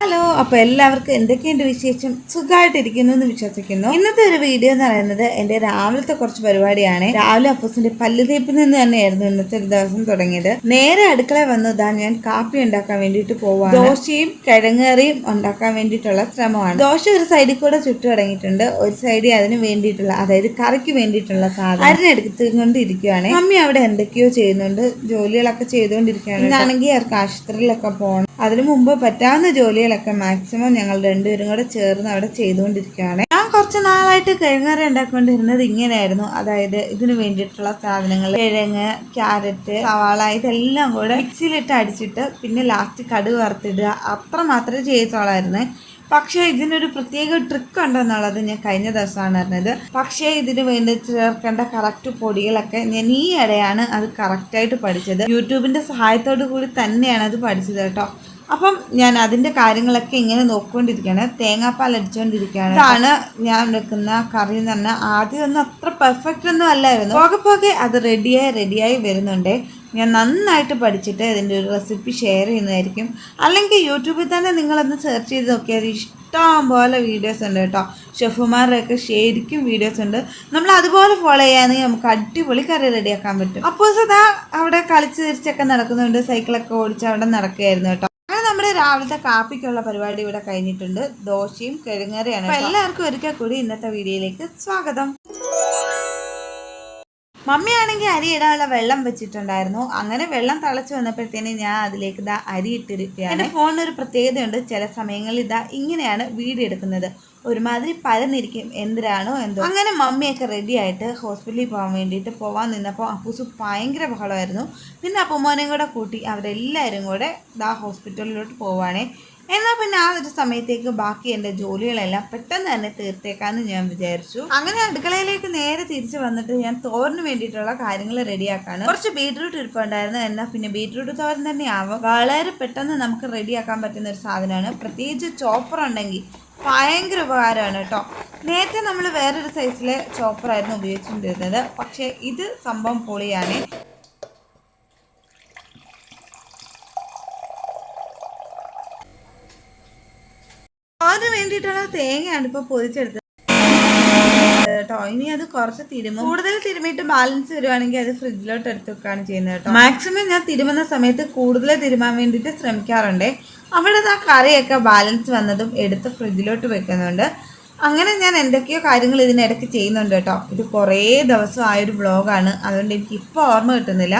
Hello അപ്പൊ എല്ലാവർക്കും എന്തൊക്കെയുണ്ട് വിശേഷം? സുഖമായിട്ടിരിക്കുന്നു എന്ന് വിശ്വസിക്കുന്നു. ഇന്നത്തെ ഒരു വീഡിയോ എന്ന് പറയുന്നത് എന്റെ രാവിലത്തെ കുറച്ച് പരിപാടിയാണ്. രാവിലെ അപ്പൂസിന്റെ പല്ല് തേപ്പിൽ നിന്ന് തന്നെയായിരുന്നു ഇന്നത്തെ ഒരു ദിവസം തുടങ്ങിയത്. നേരെ അടുക്കള വന്നതാ ഞാൻ കാപ്പി ഉണ്ടാക്കാൻ വേണ്ടിയിട്ട് പോവാണ്. ദോശയും കിഴങ്ങേറിയും ഉണ്ടാക്കാൻ വേണ്ടിയിട്ടുള്ള ശ്രമമാണ്. ദോശ ഒരു സൈഡിൽ കൂടെ ചുറ്റു തുടങ്ങിയിട്ടുണ്ട്. ഒരു സൈഡിൽ അതിന് വേണ്ടിയിട്ടുള്ള അതായത് കറിക്ക് വേണ്ടിയിട്ടുള്ള സാധനം അരിനെടുത്തുകൊണ്ടിരിക്കുകയാണ് മമ്മി അവിടെ എന്തൊക്കെയോ ചെയ്യുന്നുണ്ട്. ജോലികളൊക്കെ ചെയ്തുകൊണ്ടിരിക്കുകയാണ്. ഇന്നാണെങ്കിൽ അവർക്ക് ആശുപത്രിയിലൊക്കെ പോകണം അതിനു മുമ്പ് പറ്റാവുന്ന ജോലികളൊക്കെ മാക്സിമം ഞങ്ങൾ രണ്ടുപേരും കൂടെ ചേർന്ന് അവിടെ ചെയ്തുകൊണ്ടിരിക്കുകയാണ്. ഞാൻ കുറച്ച് നാളായിട്ട് കിഴങ്ങറി ഉണ്ടാക്കിക്കൊണ്ടിരുന്നത് ഇങ്ങനെയായിരുന്നു. അതായത് ഇതിനു വേണ്ടിയിട്ടുള്ള സാധനങ്ങൾ കിഴങ്ങ് ക്യാരറ്റ് സവാള ഇതെല്ലാം കൂടെ മിക്സിയിലിട്ട് അടിച്ചിട്ട് പിന്നെ ലാസ്റ്റ് കടുക് വറുത്തിടുക. അത്ര മാത്രമേ ചെയ്തോളായിരുന്നു പക്ഷേ ഇതിനൊരു പ്രത്യേക ട്രിക്ക് ഉണ്ടെന്നുള്ളത് ഞാൻ കഴിഞ്ഞ ദിവസമാണ് അറിഞ്ഞത്. പക്ഷേ ഇതിന് വേണ്ടി ചേർക്കേണ്ട കറക്റ്റ് പൊടികളൊക്കെ ഞാൻ ഈ ഇടയാണ് അത് കറക്റ്റായിട്ട് പഠിച്ചത്. യൂട്യൂബിന്റെ സഹായത്തോടു കൂടി തന്നെയാണ് അത് പഠിച്ചത് കേട്ടോ. അപ്പം ഞാൻ അതിന്റെ കാര്യങ്ങളൊക്കെ ഇങ്ങനെ നോക്കിക്കൊണ്ടിരിക്കുകയാണ്. തേങ്ങാപ്പാൽ അടിച്ചുകൊണ്ടിരിക്കുകയാണ് ഇതാണ് ഞാൻ വെക്കുന്ന കറി എന്ന് പറഞ്ഞാൽ ആദ്യം ഒന്നും അത്ര പെർഫെക്റ്റ് ഒന്നും അല്ലായിരുന്നു. പോകെ പോകെ അത് റെഡിയായി റെഡിയായി വരുന്നുണ്ട്. ഞാൻ നന്നായിട്ട് പഠിച്ചിട്ട് ഇതിന്റെ ഒരു റെസിപ്പി ഷെയർ ചെയ്യുന്നതായിരിക്കും. അല്ലെങ്കിൽ യൂട്യൂബിൽ തന്നെ നിങ്ങളൊന്ന് സെർച്ച് ചെയ്ത് നോക്കിയാൽ ഇഷ്ടം പോലെ വീഡിയോസ് ഉണ്ട് കേട്ടോ. ഷെഫുമാരുടെയൊക്കെ ശരിക്കും വീഡിയോസ് ഉണ്ട്. നമ്മൾ അതുപോലെ ഫോളോ ചെയ്യാമെങ്കിൽ നമുക്ക് അടിപൊളി കറി റെഡിയാക്കാൻ പറ്റും. അപ്പോൾ സദാ അവിടെ കളിച്ച് തിരിച്ചൊക്കെ നടക്കുന്നുണ്ട്. സൈക്കിളൊക്കെ ഓടിച്ച് അവിടെ നടക്കുകയായിരുന്നു കേട്ടോ. രാവിലത്തെ കാപ്പിക്കുള്ള പരിപാടി ഇവിടെ കഴിഞ്ഞിട്ടുണ്ട്. ദോശയും കിഴങ്ങറിയാണ് എല്ലാവർക്കും ഒരിക്കൽ കൂടി ഇന്നത്തെ വീഡിയോയിലേക്ക് സ്വാഗതം. മമ്മിയാണെങ്കിൽ അരി ഇടാനുള്ള വെള്ളം വെച്ചിട്ടുണ്ടായിരുന്നു. അങ്ങനെ വെള്ളം തളച്ചു വന്നപ്പോഴത്തേന് ഞാൻ അതിലേക്ക് ഇതാ അരി ഇട്ടിരിക്കുകയാണ്. എന്റെ ഫോണിനൊരു പ്രത്യേകതയുണ്ട്. ചില സമയങ്ങളിൽ ഇതാ ഇങ്ങനെയാണ് വീഡിയോ എടുക്കുന്നത്. ഒരുമാതിരി പരന്നിരിക്കും. എന്തിനാണോ എന്തോ. അങ്ങനെ മമ്മിയൊക്കെ റെഡി ആയിട്ട് ഹോസ്പിറ്റലിൽ പോകാൻ വേണ്ടിയിട്ട് പോവാൻ നിന്നപ്പോൾ അപ്പൂസ് ഭയങ്കര ബഹളമായിരുന്നു. പിന്നെ അപ്പുമോനെയും കൂടെ കൂട്ടി അവരെല്ലാവരും കൂടെ ദാ ഹോസ്പിറ്റലിലോട്ട് പോവാണേ എന്നാൽ പിന്നെ ആ ഒരു സമയത്തേക്ക് ബാക്കി എന്റെ ജോലികളെല്ലാം പെട്ടെന്ന് തന്നെ തീർത്തേക്കാന്ന് ഞാൻ വിചാരിച്ചു. അങ്ങനെ അടുക്കളയിലേക്ക് നേരെ തിരിച്ചു വന്നിട്ട് ഞാൻ തോരന് വേണ്ടിയിട്ടുള്ള കാര്യങ്ങൾ റെഡിയാക്കാണ്. കുറച്ച് ബീട്രൂട്ട് ഇരിപ്പുണ്ടായിരുന്നു. എന്നാൽ പിന്നെ ബീട്രൂട്ട് തോരൻ തന്നെ ആവും. വളരെ പെട്ടെന്ന് നമുക്ക് റെഡിയാക്കാൻ പറ്റുന്ന ഒരു സാധനമാണ്. പ്രത്യേകിച്ച് ചോപ്പർ ഉണ്ടെങ്കിൽ ഭയങ്കര ഉപകാരമാണ് കേട്ടോ. നേരത്തെ നമ്മൾ വേറൊരു സൈസിലെ ചോപ്പറായിരുന്നു ഉപയോഗിച്ചുകൊണ്ടിരുന്നത്. പക്ഷേ ഇത് സംഭവം പൊളിയാണ്. അതിന് വേണ്ടിയിട്ടുള്ള തേങ്ങയാണ് ഇപ്പൊ പൊതിച്ചെടുത്തത്. കേട്ടോ. ഇനി അത് കുറച്ച് തിരുമും കൂടുതൽ തിരുമിയിട്ട് ബാലൻസ് വരുവാണെങ്കിൽ അത് ഫ്രിഡ്ജിലോട്ട് എടുത്ത് വെക്കുകയാണ് ചെയ്യുന്നത് കേട്ടോ. മാക്സിമം ഞാൻ തിരുമുന്ന സമയത്ത് കൂടുതൽ തിരുമാൻ വേണ്ടിയിട്ട് ശ്രമിക്കാറുണ്ട്. അവിടെ ആ കറിയൊക്കെ ബാലൻസ് വന്നതും എടുത്ത് ഫ്രിഡ്ജിലോട്ട് വെക്കുന്നുണ്ട്. അങ്ങനെ ഞാൻ എന്തൊക്കെയോ കാര്യങ്ങൾ ഇതിനിടയ്ക്ക് ചെയ്യുന്നുണ്ട് കേട്ടോ. ഇത് കുറേ ദിവസം ആയൊരു വ്ളോഗാണ് അതുകൊണ്ട് എനിക്ക് ഇപ്പോൾ ഓർമ്മ കിട്ടുന്നില്ല.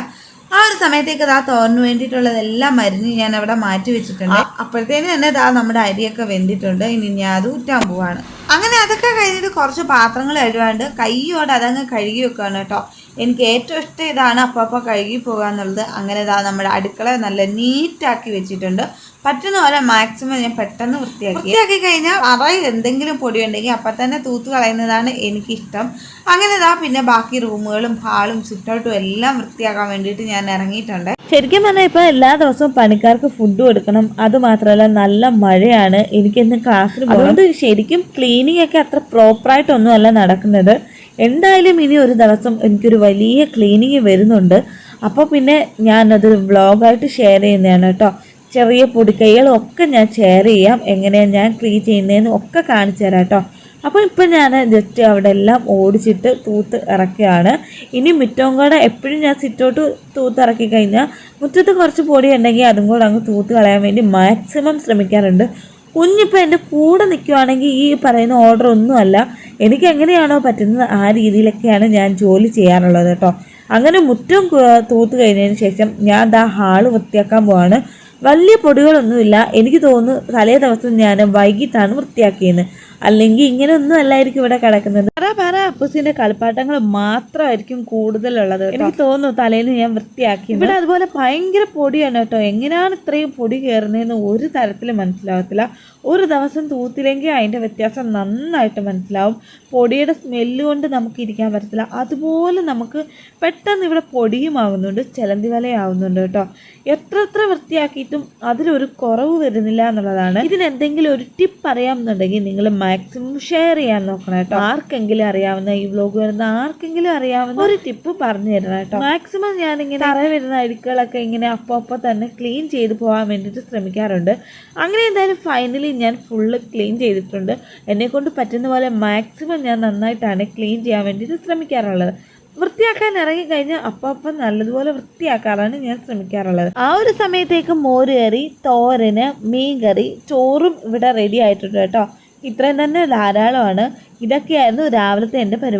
ആ ഒരു സമയത്തേക്ക് ദാ തോരന് വേണ്ടിയിട്ടുള്ളതെല്ലാം മരിഞ്ഞ് ഞാൻ അവിടെ മാറ്റി വെച്ചിട്ടുണ്ട്. അപ്പോഴത്തേന് തന്നെ ദാ നമ്മുടെ അരിയൊക്കെ വെന്തിട്ടുണ്ട്. ഇനി ഞാൻ അത് ഊറ്റാൻ പോവാണ്. അങ്ങനെ അതൊക്കെ കഴിഞ്ഞിട്ട് കുറച്ച് പാത്രങ്ങൾ കഴുകാണ്ട് കൈയോടെ അതങ്ങ് കഴുകി വെക്കുകയാണ് കേട്ടോ. എനിക്ക് ഏറ്റവും ഇഷ്ടം ഇതാണ് അപ്പപ്പ കഴുകി പോകുക എന്നുള്ളത്. അങ്ങനെ ഇതാ നമ്മുടെ അടുക്കള നല്ല നീറ്റാക്കി വെച്ചിട്ടുണ്ട്. പറ്റുന്ന പോലെ മാക്സിമം ഞാൻ പെട്ടെന്ന് വൃത്തിയാക്കി. വൃത്തിയാക്കി കഴിഞ്ഞാൽ അറയിൽ എന്തെങ്കിലും പൊടി ഉണ്ടെങ്കിൽ അപ്പം തന്നെ തൂത്ത് കളയുന്നതാണ് എനിക്കിഷ്ടം. അങ്ങനെ ഇതാ പിന്നെ ബാക്കി റൂമുകളും ഹാളും സിറ്റൗട്ടും എല്ലാം വൃത്തിയാക്കാൻ വേണ്ടിയിട്ട് ഞാൻ ഇറങ്ങിയിട്ടുണ്ട്. ശരിക്കും പറഞ്ഞാൽ ഇപ്പം എല്ലാ ദിവസവും പണിക്കാർക്ക് ഫുഡ് കൊടുക്കണം. അത് മാത്രമല്ല നല്ല മഴയാണ്. എനിക്കിന്ന് ക്ലാസ്സിൽ അതുകൊണ്ട് ശരിക്കും ക്ലീനിങ് ഒക്കെ അത്ര പ്രോപ്പറായിട്ടൊന്നും അല്ല നടക്കുന്നത്. എന്തായാലും ഇനി ഒരു ദിവസം എനിക്കൊരു വലിയ ക്ലീനിങ് വരുന്നുണ്ട്. അപ്പോൾ പിന്നെ ഞാനത് വ്ളോഗായിട്ട് ഷെയർ ചെയ്യുന്നതാണ് കേട്ടോ. ചെറിയ പൊടിക്കൈകളും ഒക്കെ ഞാൻ ഷെയർ ചെയ്യാം. എങ്ങനെയാണ് ഞാൻ ക്ലീൻ ചെയ്യുന്നതെന്ന് ഒക്കെ കാണിച്ചു തരാം കേട്ടോ. അപ്പോൾ ഇപ്പം ഞാൻ ജസ്റ്റ് അവിടെ എല്ലാം ഓടിച്ചിട്ട് തൂത്ത് ഇറക്കുകയാണ്. ഇനി മുറ്റവും കൂടെ എപ്പോഴും ഞാൻ സിറ്റോട്ട് തൂത്ത് ഇറക്കി കഴിഞ്ഞാൽ മുറ്റത്ത് കുറച്ച് പൊടി ഉണ്ടെങ്കിൽ അതും കൂടെ അങ്ങ് തൂത്ത് കളയാൻ വേണ്ടി മാക്സിമം ശ്രമിക്കാറുണ്ട്. കുഞ്ഞിപ്പോൾ എന്റെ കൂടെ നിൽക്കുവാണെങ്കിൽ ഈ പറയുന്ന ഓർഡർ ഒന്നുമല്ല എനിക്ക് എങ്ങനെയാണോ പറ്റുന്നത് ആ രീതിയിലൊക്കെയാണ് ഞാൻ ജോലി ചെയ്യാറുള്ളത് കേട്ടോ. അങ്ങനെ മുറ്റം തൂത്ത് കഴിഞ്ഞതിന് ശേഷം ഞാൻ ദാ ഹാൾ വൃത്തിയാക്കാൻ പോവാണ്. വലിയ പൊടികളൊന്നുമില്ല. എനിക്ക് തോന്നുന്നു തലേ ദിവസം ഞാൻ വൈകിട്ടാണ് വൃത്തിയാക്കിയത് അല്ലെങ്കിൽ ഇങ്ങനെ ഒന്നും അല്ലായിരിക്കും ഇവിടെ കിടക്കുന്നത്. പറ പറ അപ്പൂസിന്റെ കളിപ്പാട്ടങ്ങൾ മാത്രമായിരിക്കും കൂടുതലുള്ളത് എനിക്ക് തോന്നുന്നു തലേന്ന് ഞാൻ വൃത്തിയാക്കി ഇവിടെ അതുപോലെ ഭയങ്കര പൊടിയാണ് കേട്ടോ. എങ്ങനെയാണ് ഇത്രയും പൊടി കയറുന്നതെന്ന് ഒരു തരത്തിലും മനസ്സിലാവത്തില്ല. ഒരു ദിവസം തൂത്തില്ലെങ്കിൽ അതിന്റെ വ്യത്യാസം നന്നായിട്ട് മനസ്സിലാവും. പൊടിയുടെ സ്മെല്ല് കൊണ്ട് നമുക്ക് ഇരിക്കാൻ പറ്റത്തില്ല. അതുപോലെ നമുക്ക് പെട്ടെന്ന് ഇവിടെ പൊടിയും ആവുന്നുണ്ട് ചിലന്തി വലയാവുന്നുണ്ട് കേട്ടോ. എത്ര എത്ര വൃത്തിയാക്കിയിട്ടും അതിലൊരു കുറവ് വരുന്നില്ല എന്നുള്ളതാണ്. ഇതിനെന്തെങ്കിലും ഒരു ടിപ്പ് അറിയാമെന്നുണ്ടെങ്കിൽ നിങ്ങൾ മാക്സിമം ഷെയർ ചെയ്യാൻ നോക്കണം കേട്ടോ. ആർക്കെങ്കിലും അറിയാവുന്ന ഈ വ്ലോഗ് വരുന്ന ആർക്കെങ്കിലും അറിയാവുന്ന ഒരു ടിപ്പ് പറഞ്ഞു തരണം കേട്ടോ. മാക്സിമം ഞാൻ ഇങ്ങനെ തറ വരുന്ന അഴുക്കുകളൊക്കെ ഇങ്ങനെ അപ്പോൾ തന്നെ ക്ലീൻ ചെയ്ത് പോകാൻ വേണ്ടിയിട്ട് ശ്രമിക്കാറുണ്ട്. അങ്ങനെ എന്തായാലും ഫൈനലി ഞാൻ ഫുള്ള് ക്ലീൻ ചെയ്തിട്ടുണ്ട്. എന്നെ കൊണ്ട് പറ്റുന്ന പോലെ മാക്സിമം ഞാൻ നന്നായിട്ടാണ് ക്ലീൻ ചെയ്യാൻ വേണ്ടിയിട്ട് ശ്രമിക്കാറുള്ളത്. വൃത്തിയാക്കാൻ ഇറങ്ങി കഴിഞ്ഞാൽ അപ്പം അപ്പം നല്ലതുപോലെ വൃത്തിയാക്കാറാണ് ഞാൻ ശ്രമിക്കാറുള്ളത്. ആ ഒരു സമയത്തേക്ക് മോര് കറി തോരന് മീൻ കറി ചോറും ഇവിടെ റെഡി ആയിട്ടുണ്ട് കേട്ടോ. ഇത്രയും തന്നെ ധാരാളമാണ്. ഇതൊക്കെയായിരുന്നു രാവിലത്തെ എന്റെ പരിപാടി.